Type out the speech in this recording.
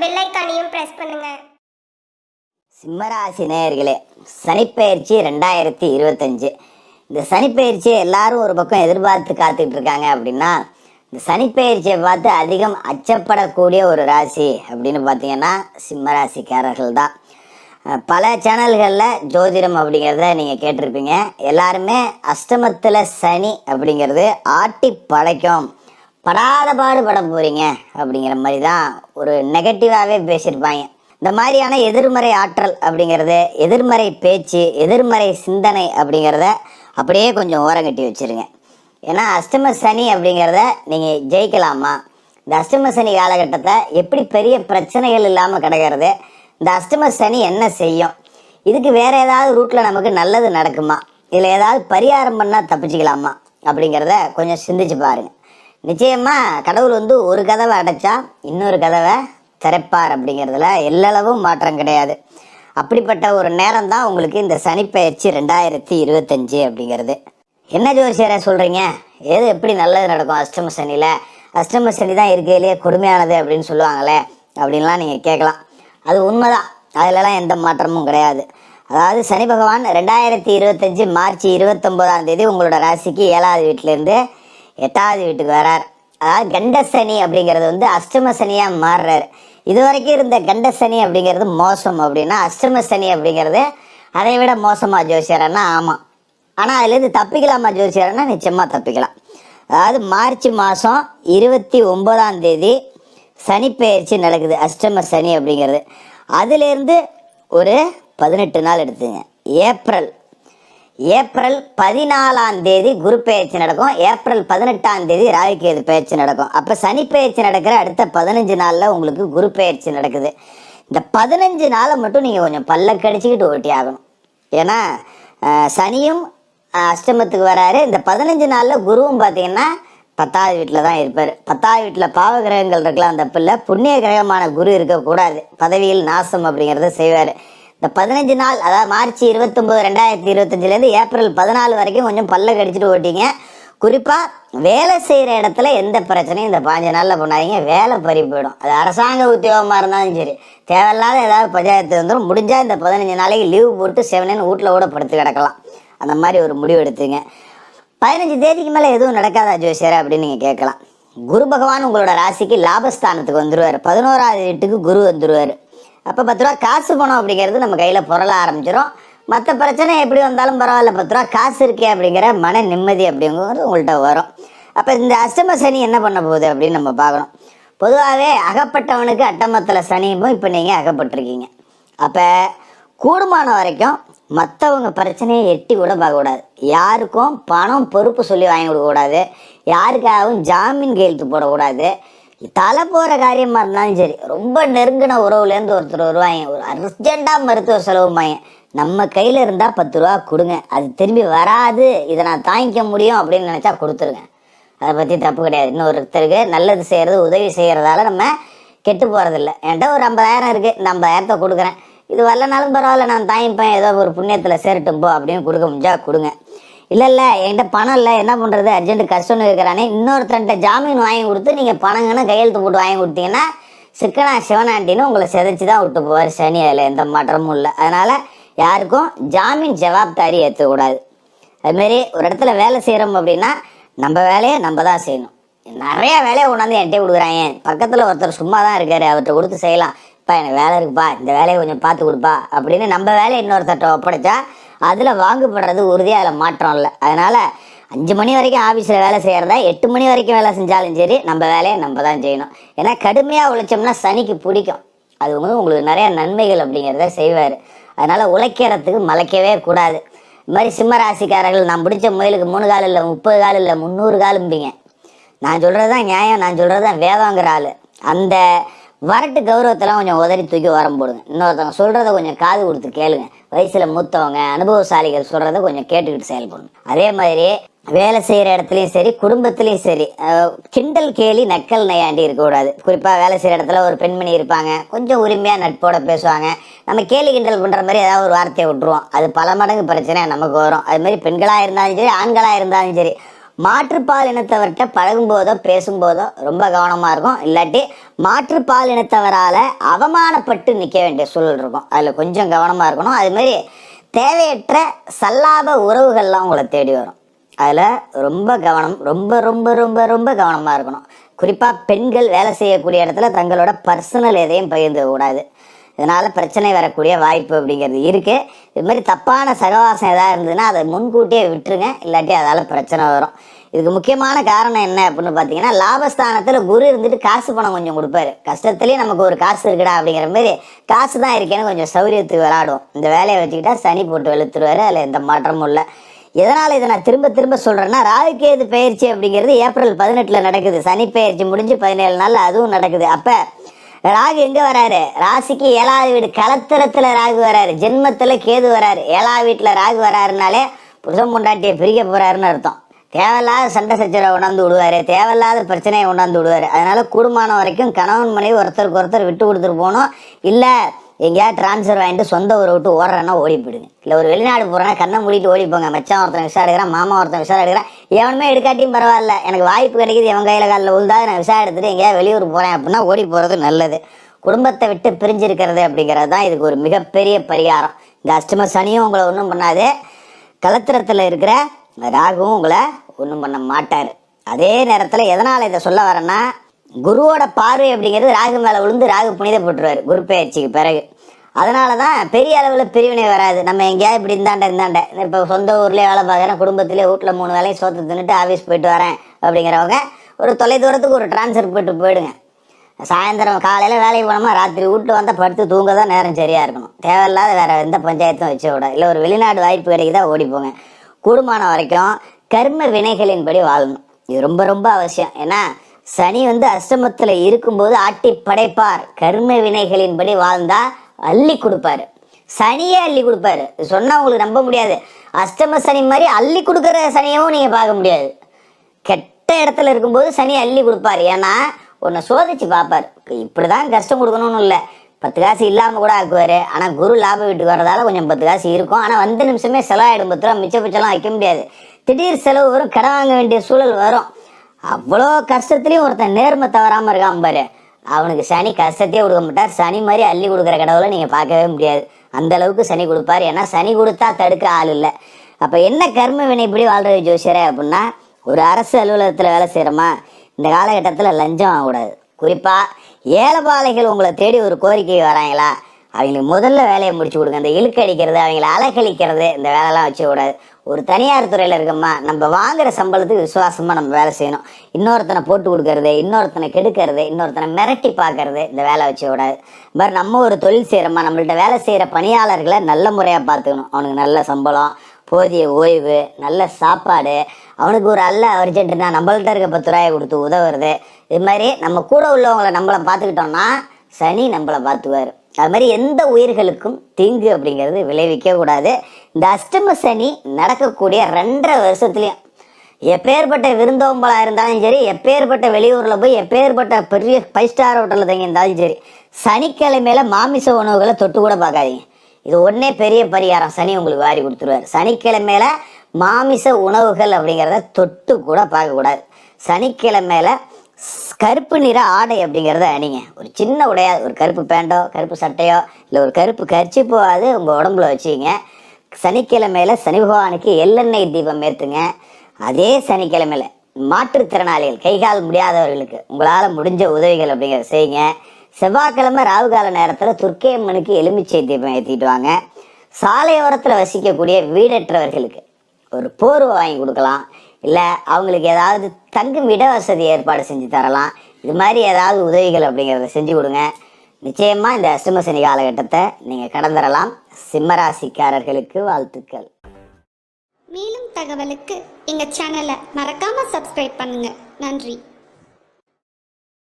Bell ஐக்கானையும் press பண்ணுங்க. சிம்மராசி நேயர்களே சனிப்பெயர்ச்சி ரெண்டாயிரத்தி இருபத்தஞ்சு. இந்த சனிப்பெயர்ச்சியை எல்லாரும் ஒரு பக்கம் எதிர்பார்த்து காத்துக்கிட்டு இருக்காங்க அப்படின்னா இந்த சனிப்பெயர்ச்சியை பார்த்து அதிகம் அச்சப்படக்கூடிய ஒரு ராசி அப்படின்னு பார்த்தீங்கன்னா சிம்மராசிக்காரர்கள் தான். பல சேனல்களில் ஜோதிடம் அப்படிங்கிறத நீங்கள் கேட்டிருப்பீங்க. எல்லாருமே அஷ்டமத்தில் சனி அப்படிங்கிறது ஆட்டி படைக்கும். படாத பாடு பட போகிறீங்க அப்படிங்கிற மாதிரி தான் ஒரு நெகட்டிவாகவே பேசியிருப்பாங்க. இந்த மாதிரியான எதிர்மறை ஆற்றல் அப்படிங்கிறது எதிர்மறை பேச்சு எதிர்மறை சிந்தனை அப்படிங்கிறத அப்படியே கொஞ்சம் ஓரங்கட்டி வச்சிருங்க. ஏன்னா அஷ்டம சனி அப்படிங்கிறத நீங்கள் ஜெயிக்கலாமா? இந்த அஷ்டம சனி காலகட்டத்தை எப்படி பெரிய பிரச்சனைகள் இல்லாமல் கிடக்கிறது? இந்த அஷ்டம சனி என்ன செய்யும்? இதுக்கு வேற ஏதாவது ரூட்டில் நமக்கு நல்லது நடக்குமா? இதில் ஏதாவது பரிகாரம் பண்ணால் தப்பிச்சுக்கலாமா? அப்படிங்கிறத கொஞ்சம் சிந்திச்சு பாருங்கள் நிச்சயமாக கடவுள் வந்து ஒரு கதவை அடைச்சா இன்னொரு கதவை திறப்பார் அப்படிங்கிறதுல எல்லளவும் மாற்றம் கிடையாது. அப்படிப்பட்ட ஒரு நேரம் தான் உங்களுக்கு இந்த சனிப்பெயர்ச்சி ரெண்டாயிரத்தி இருபத்தஞ்சு அப்படிங்கிறது. என்ன ஜோசியரை சொல்கிறீங்க ஏது எப்படி நல்லது நடக்கும் அஷ்டம சனியில்? அஷ்டம சனி தான் இருக்கையிலேயே கொடுமையானது அப்படின்னு சொல்லுவாங்களே அப்படின்லாம் நீங்கள் கேட்கலாம். அது உண்மைதான். அதிலலாம் எந்த மாற்றமும் கிடையாது. அதாவது சனி பகவான் ரெண்டாயிரத்தி இருபத்தஞ்சு மார்ச் இருபத்தொம்போதாம் தேதி உங்களோட ராசிக்கு ஏழாவது வீட்டிலேருந்து எட்டாவது வீட்டுக்கு வரார். அதாவது கண்ட சனி அப்படிங்கிறது வந்து அஷ்டம சனியாக மாறுறாரு. இது வரைக்கும் இருந்த கண்ட சனி அப்படிங்கிறது மோசம் அப்படின்னா அஷ்டம சனி அப்படிங்கிறது அதை விட மோசமாக ஜோசியரன்னா ஆமாம் ஆனால் அதுலேருந்து தப்பிக்கலாமா ஜோசியரன்னா நிச்சயமாக தப்பிக்கலாம். அதாவது மார்ச் மாதம் இருபத்தி ஒன்பதாம் தேதி சனிப்பெயர்ச்சி நடக்குது அஷ்டம சனி அப்படிங்கிறது. அதுலேருந்து ஒரு பதினெட்டு நாள் எடுத்துங்க. ஏப்ரல் ஏப்ரல் பதினாலாம் தேதி குரு பயிற்சி நடக்கும். ஏப்ரல் பதினெட்டாம் தேதி ராகுகேது பெயர்ச்சி நடக்கும். அப்போ சனி பயிற்சி நடக்கிற அடுத்த பதினஞ்சு நாளில் உங்களுக்கு குரு பயிற்சி நடக்குது. இந்த பதினஞ்சு நாளை மட்டும் நீங்கள் கொஞ்சம் பல்ல கடிச்சிக்கிட்டு ஓட்டி ஆகணும். ஏன்னா சனியும் அஷ்டமத்துக்கு வராரு. இந்த பதினஞ்சு நாளில் குருவும் பார்த்தீங்கன்னா பத்தாவது வீட்டில் தான் இருப்பார். பத்தாவது வீட்டில் பாவ கிரகங்கள் இருக்கலாம் அந்த பிள்ளை. புண்ணிய கிரகமான குரு இருக்கக்கூடாது. பதவியில் நாசம் அப்படிங்கிறத செய்வார். இந்த பதினஞ்சு நாள் அதாவது மார்ச் இருபத்தொம்போது ரெண்டாயிரத்தி இருபத்தஞ்சிலேருந்து ஏப்ரல் பதினாலு வரைக்கும் கொஞ்சம் பல்ல கடிச்சிட்டு ஓட்டிங்க. குறிப்பாக வேலை செய்கிற இடத்துல எந்த பிரச்சனையும் இந்த பாஞ்சு நாளில் பண்ணாதீங்க. வேலை பறி போயிடும். அது அரசாங்க உத்தியோகமாக இருந்தாலும் சரி. தேவையில்லாத ஏதாவது பஞ்சாயத்து வந்துடும் முடிஞ்சால் இந்த பதினஞ்சு நாளைக்கு லீவு போட்டு செவனேன்னு வீட்டில் கூட படுத்து கிடக்கலாம். அந்த மாதிரி ஒரு முடிவு எடுத்துங்க. பதினஞ்சு தேதிக்கு மேலே எதுவும் நடக்காதா ஜோசியர் அப்படின்னு நீங்கள் கேட்கலாம். குரு பகவான் உங்களோட ராசிக்கு லாபஸ்தானத்துக்கு வந்துடுவார் பதினோராவது வீட்டுக்கு குரு வந்துடுவார் அப்போ பத்து ரூபா காசு பணம் அப்படிங்கிறது நம்ம கையில் புரள ஆரம்பிச்சிடும் மற்ற பிரச்சனை எப்படி வந்தாலும் பரவாயில்ல பத்து ரூபா காசு இருக்கே அப்படிங்கிற மன நிம்மதி அப்படிங்கிறது உங்கள்கிட்ட வரும். அப்போ இந்த அஷ்டம சனி என்ன பண்ண போகுது அப்படின்னு நம்ம பார்க்கணும். பொதுவாகவே அகப்பட்டவனுக்கு அட்டமத்தில் சனியும் இப்போ நீங்கள் அகப்பட்டிருக்கீங்க. அப்போ கூடுமான வரைக்கும் மற்றவங்க பிரச்சனையை எட்டி கூட பார்க்கக்கூடாது யாருக்கும் பணம் பொறுப்பு சொல்லி வாங்கி கொடுக்கக்கூடாது யாருக்காகவும் ஜாமீன் கையெழுத்து போடக்கூடாது. தலை போகிற காரியமாக இருந்தாலும் சரி ரொம்ப நெருங்கின உறவுலேருந்து ஒருத்தர் வருவாங்க. ஒரு அர்ஜெண்ட்டாக மருத்துவ செலவுமாங்க நம்ம கையில் இருந்தால் பத்து ரூபா கொடுங்க. அது திரும்பி வராது. இதை நான் தாங்கிக்க முடியும் அப்படின்னு நினச்சா கொடுத்துருங்க. அதை பற்றி தப்பு கிடையாது. இன்னொருத்தருக்கு நல்லது செய்கிறது உதவி செய்கிறதால நம்ம கெட்டு போகிறதில்ல என்கிட்ட ஒரு ஐம்பதாயிரம் இருக்குது இந்த ஐம்பதாயிரத்தை கொடுக்குறேன். இது வரலனாலும் பரவாயில்ல. நான் தாங்கிப்பேன். ஏதோ ஒரு புண்ணியத்தில் சேரட்டும் போ அப்படின்னு கொடுக்க முடிஞ்சால் கொடுங்க. இல்லை இல்லை என்கிட்ட பணம் இல்லை. என்ன பண்ணுறது அர்ஜென்ட் கஷ்டம்னு இருக்கிறானே. இன்னொருத்தன்ட்ட ஜாமீன் வாங்கி கொடுத்து நீங்கள் பணங்கன்னு கையெழுத்து போட்டு வாங்கி கொடுத்தீங்கன்னா சிக்கனா சிவனாண்டின்னு உங்களை செதைச்சு தான் விட்டு போவார் சனி அதில். எந்த மாற்றமும் இல்லை. அதனால் யாருக்கும் ஜாமீன் ஜவாப்தாரி ஏற்றக்கூடாது. அதுமாரி ஒரு இடத்துல வேலை செய்கிறோம் அப்படின்னா நம்ம வேலையை நம்ம தான் செய்யணும். நிறைய வேலையை கொண்டாந்து என்கிட்ட கொடுக்குறாங்க. பக்கத்தில் ஒருத்தர் சும்மா தான் இருக்காரு. அவர்கிட்ட கொடுத்து செய்யலாம். இப்போ எனக்கு வேலை இருக்குப்பா. இந்த வேலையை கொஞ்சம் பார்த்து கொடுப்பா. அப்படின்னு நம்ம வேலையை இன்னொருத்தர்கிட்ட ஒப்படைச்சா அதில் வாங்கப்படுறது உறுதியாக அதில் மாற்றம் இல்லை. அதனால் அஞ்சு மணி வரைக்கும் ஆஃபீஸில் வேலை செய்கிறதா எட்டு மணி வரைக்கும் வேலை செஞ்சாலும் சரி நம்ம வேலையை நம்ம தான் செய்யணும். ஏன்னா கடுமையாக உழைச்சோம்னா சனிக்கு பிடிக்கும். அது வந்து உங்களுக்கு நிறைய நன்மைகள் அப்படிங்கிறத செய்வார். அதனால் உழைக்கிறதுக்கு மலைக்கவே கூடாது. இது மாதிரி சிம்ம ராசிக்காரர்கள் நான் பிடிச்ச முயலுக்கு மூணு கால் இல்லை முப்பது கால் இல்லை முந்நூறு காலும்பிங்க. நான் சொல்கிறது தான் நியாயம் நான் சொல்கிறது தான் வேதங்கிற ஆள். அந்த வரட்டு கௌரவத்தெல்லாம் கொஞ்சம் உதறி தூக்கி வரம் போடுங்க. இன்னொருத்தவங்க சொல்கிறத கொஞ்சம் காது கொடுத்து கேளுங்க. வயசில் மூத்தவங்க அனுபவசாலிகள் சொல்கிறத கொஞ்சம் கேட்டுக்கிட்டு செயல்படணும். அதே மாதிரி வேலை செய்கிற இடத்துலையும் சரி குடும்பத்துலேயும் சரி கிண்டல் கேலி நக்கல் நையாண்டி இருக்கக்கூடாது. குறிப்பாக வேலை செய்கிற இடத்துல ஒரு பெண்மணி இருப்பாங்க. கொஞ்சம் உரிமையாக நட்போட பேசுவாங்க. நம்ம கேலி கிண்டல் பண்ணுற மாதிரி ஏதாவது ஒரு வார்த்தையை விட்டுருவோம். அது பல மடங்கு பிரச்சனை நமக்கு வரும். அது மாதிரி பெண்களாக இருந்தாலும் சரி ஆண்களாக இருந்தாலும் சரி மாற்றுப்பால் இனத்தவர்கிட்ட பழகும்போதோ பேசும்போதோ ரொம்ப கவனமாக இருக்கும். இல்லாட்டி மாற்றுப்பால் இனத்தவரால் அவமானப்பட்டு நிற்க வேண்டிய சூழல் இருக்கும். அதில் கொஞ்சம் கவனமாக இருக்கணும். அதுமாரி தேவையற்ற சல்லாப உறவுகள்லாம் உங்களை தேடி வரும். அதில் ரொம்ப கவனம் ரொம்ப ரொம்ப ரொம்ப ரொம்ப கவனமாக இருக்கணும். குறிப்பாக பெண்கள் வேலை செய்யக்கூடிய இடத்துல தங்களோட பர்சனல் எதையும் பகிர்ந்து கூடாது. இதனால் பிரச்சனை வரக்கூடிய வாய்ப்பு அப்படிங்கிறது இருக்குது இது மாதிரி தப்பான சகவாசம் எதாவது இருந்ததுன்னா அதை முன்கூட்டியே விட்டுருங்க. இல்லாட்டி அதால் பிரச்சனை வரும். இதுக்கு முக்கியமான காரணம் என்ன அப்படின்னு பார்த்தீங்கன்னா லாபஸ்தானத்தில் குரு இருந்துட்டு காசு பணம் கொஞ்சம் கொடுப்பாரு. கஷ்டத்துலேயே நமக்கு ஒரு காசு இருக்குடா அப்படிங்கிற மாதிரி காசு தான் இருக்கேன்னு கொஞ்சம் சௌரியத்துக்கு விளாடுவோம். இந்த வேலையை வச்சுக்கிட்டா சனி போட்டு வெளுத்துருவார். அதில் எந்த மாற்றமும் இல்லை. எதனால் இதை நான் திரும்ப திரும்ப சொல்கிறேன்னா ராகுகேது பயிற்சி அப்படிங்கிறது ஏப்ரல் பதினெட்டில் நடக்குது. சனி பயிற்சி முடிஞ்சு பதினேழு நாள் அதுவும் நடக்குது. அப்போ ராகு எங்கே வராரு? ராசிக்கு ஏழாவது வீடு. கலத்திரத்தில் ராகு வராரு. ஜென்மத்தில் கேது வராரு. ஏழாவது வீட்டில் ராகு வராருனாலே புருஷன் பொண்டாட்டியை பிரிக்க போகிறாருன்னு அர்த்தம். தேவையில்லாத சண்டை சச்சரவை உணர்ந்து விடுவார். தேவையில்லாத பிரச்சனையை உணர்ந்து விடுவார். அதனால கூடுமானம் வரைக்கும் கணவன் மனைவி ஒருத்தருக்கு ஒருத்தர் விட்டு கொடுத்துட்டு போகணும். இல்லை எங்கேயாவது ட்ரான்ஸ்ஃபர் வாங்கிட்டு சொந்த ஊரை விட்டு ஓடுறேன்னா ஓடி போயிடுங்க. இல்லை ஒரு வெளிநாடு போகிறேன்னா கண்ணை மூடிட்டு ஓடி போங்க. மச்சான் ஒருத்தன் விசாரிக்கிறான் மாமா ஒருத்தன் விசா எவனுமே எடுக்காட்டியும் பரவாயில்ல. எனக்கு வாய்ப்பு கிடைக்குது எவன் கையில் காலில் உழுந்தா நான் விசா எடுத்துட்டு எங்கேயா வெளியூர் போகிறேன் அப்படின்னா ஓடி போகிறது நல்லது. குடும்பத்தை விட்டு பிரிஞ்சிருக்கிறது அப்படிங்கிறது தான் இதுக்கு ஒரு மிகப்பெரிய பரிகாரம். இந்த அஷ்டம சனியும் உங்களை ஒன்றும் பண்ணாது. கலத்திரத்தில் இருக்கிற ராகுவும் உங்களை ஒன்றும் பண்ண மாட்டார். அதே நேரத்தில் எதனால் இதை சொல்ல வரேன்னா குருவோட பார்வை அப்படிங்கிறது ராகு மேலே விழுந்து ராகு புனித போட்டுருவார் குரு பயிற்சிக்கு பிறகு. அதனால தான் பெரிய அளவில் பிரிவினை வராது. நம்ம எங்கேயாவது இப்படி இருந்தாண்ட இந்தாண்ட இப்போ சொந்த ஊர்லேயே வேலை பார்க்குறேன் குடும்பத்திலே வீட்டில் மூணு வேலையும் சோத்து தின்னுட்டு ஆஃபீஸ் போயிட்டு வரேன் அப்படிங்கிறவங்க ஒரு தொலை தூரத்துக்கு ஒரு ட்ரான்ஸ்ஃபர் போயிட்டு போயிடுங்க. சாயந்தரம் காலையில் வேலைக்கு போனோமா ராத்திரி வீட்டு வந்தால் படுத்து தூங்க தான் நேரம் சரியாக இருக்கணும். தேவையில்லாத வேறு எந்த பஞ்சாயத்தும் வச்சு விட இல்லை ஒரு வெளிநாடு வாய்ப்பு கிடைக்குதா ஓடிப்போங்க போங்க. கூடுமானம் வரைக்கும் கர்ம வினைகளின்படி வாழணும். இது ரொம்ப ரொம்ப அவசியம். ஏன்னா சனி வந்து அஷ்டமத்தில் இருக்கும்போது ஆட்டி படைப்பார் கர்ம வினைகளின்படி வாழ்ந்தால் அள்ளி கொடுப்பாரு. சனியே அள்ளி கொடுப்பாரு. சொன்னா உங்களுக்கு நம்ப முடியாது. அஷ்டம சனி மாதிரி அள்ளி கொடுக்குற சனியவும் நீங்கள் பார்க்க முடியாது. கெட்ட இடத்துல இருக்கும்போது சனி அள்ளி கொடுப்பாரு. ஏன்னா உன்னை சோதிச்சு பார்ப்பார். இப்படி தான் கஷ்டம் கொடுக்கணும்னு இல்லை. பத்து காசு இல்லாமல் கூட ஆக்குவார். ஆனால் குரு லாபம் வீட்டுக்கு வர்றதால கொஞ்சம் பத்து காசு இருக்கும். ஆனால் வந்த நிமிஷமே செலவாயிடும். பத்து ரூபா மிச்ச பிச்செல்லாம் வைக்க முடியாது. திடீர் செலவு வரும். கடன் வாங்க வேண்டிய சூழல் வரும். அவ்வளோ கஷ்டத்துலேயும் ஒருத்தன் நேர்மை தவறாமல் இருக்கான் பாரு. அவனுக்கு சனி கஷ்டத்தையே கொடுக்க மாட்டார். சனி மாதிரி அள்ளி கொடுக்குற கடவுளை நீங்கள் பார்க்கவே முடியாது. அந்த அளவுக்கு சனி கொடுப்பார். ஏன்னா சனி கொடுத்தா தடுக்க ஆள் இல்லை. அப்போ என்ன கர்ம வினை இப்படி வாழ்றது ஜோசியரே அப்படின்னா ஒரு அரசு அலுவலகத்தில் வேலை செய்கிறோமா இந்த காலகட்டத்தில் லஞ்சம் வாங்கக்கூடாது. குறிப்பாக ஏழைபாளைகள் உங்களை தேடி ஒரு கோரிக்கை வராங்களா அவங்களுக்கு முதல்ல வேலையை முடிச்சு கொடுங்க. இந்த இழுக்கடிக்கிறது அவங்கள அலகழிக்கிறது இந்த வேலைலாம் வச்சுக்கூடாது ஒரு தனியார் துறையில் இருக்கம்மா நம்ம வாங்குற சம்பளத்துக்கு விசுவாசமாக நம்ம வேலை செய்யணும். இன்னொருத்தனை போட்டு கொடுக்கறது இன்னொருத்தனை கெடுக்கிறது இன்னொருத்தனை மிரட்டி பார்க்கறது இந்த வேலை வச்சு விடாது மாதிரி நம்ம ஒரு தொழில் செய்கிறோம்மா நம்மள்ட்ட வேலை செய்கிற பணியாளர்களை நல்ல முறையாக பார்த்துக்கணும். அவனுக்கு நல்ல சம்பளம் போதிய ஓய்வு நல்ல சாப்பாடு அவனுக்கு ஒரு அல்ல அர்ஜென்ட்னா நம்மள்ட்ட இருக்க பத்து ரூபாயை கொடுத்து உதவுறது. இது மாதிரி நம்ம கூட உள்ளவங்களை நம்மளை பார்த்துக்கிட்டோம்னா சனி நம்மளை பார்த்துக்குவார். அது மாதிரி எந்த உயிர்களுக்கும் தீங்கு அப்படிங்கிறது விளைவிக்க கூடாது. இந்த அஷ்டம சனி நடக்கக்கூடிய ரெண்டரை வருஷத்துலையும் எப்பேற்பட்ட விருந்தோம்பலாக இருந்தாலும் சரி எப்பேற்பட்ட வெளியூரில் போய் எப்பேற்பட்ட பெரிய ஃபைவ் ஸ்டார் ஹோட்டலில் தங்கி இருந்தாலும் சரி சனிக்கிழமையில மாமிச உணவுகளை தொட்டு கூட பார்க்காதீங்க. இது ஒன்றே பெரிய பரிகாரம். சனி உங்களுக்கு வாரி கொடுத்துருவார். சனிக்கிழமையில மாமிச உணவுகள் அப்படிங்கிறத தொட்டு கூட பார்க்கக்கூடாது. சனிக்கிழமையில கருப்பு நிற ஆடை அப்படிங்கிறத அணிங்க ஒரு சின்ன உடையா ஒரு கருப்பு பேண்டோ கருப்பு சட்டையோ இல்லை ஒரு கருப்பு கர்ச்சிப்போவாது உங்கள் உடம்புல வச்சுக்கிங்க. சனிக்கிழமையில சனி பகவானுக்கு எள்ளெண்ணெய் தீபம் ஏற்றுங்க அதே சனிக்கிழமையில மாற்றுத்திறனாளிகள் கைகால் முடியாதவர்களுக்கு உங்களால் முடிஞ்ச உதவிகள் அப்படிங்கிறத செய்யுங்க. செவ்வாய்க்கிழமை ராவுகால நேரத்தில் துர்க்கையம்மனுக்கு எலுமிச்சை தீபம் ஏற்றிட்டு வாங்க. சாலையோரத்தில் வசிக்கக்கூடிய வீடற்றவர்களுக்கு ஒரு போர்வை வாங்கி கொடுக்கலாம். இல்லை அவங்களுக்கு ஏதாவது தங்கும் இட வசதி ஏற்பாடு செஞ்சு தரலாம். இது மாதிரி ஏதாவது உதவிகள் அப்படிங்கிறத செஞ்சு கொடுங்க. நிச்சயமாக இந்த அஷ்டம சனி காலகட்டத்தை நீங்கள் கடந்துடலாம் சிம்மராசிக்காரர்களுக்கு வாழ்த்துக்கள். மேலும் தகவலுக்கு எங்கள் சேனலை மறக்காமல் சப்ஸ்கிரைப் பண்ணுங்கள் நன்றி.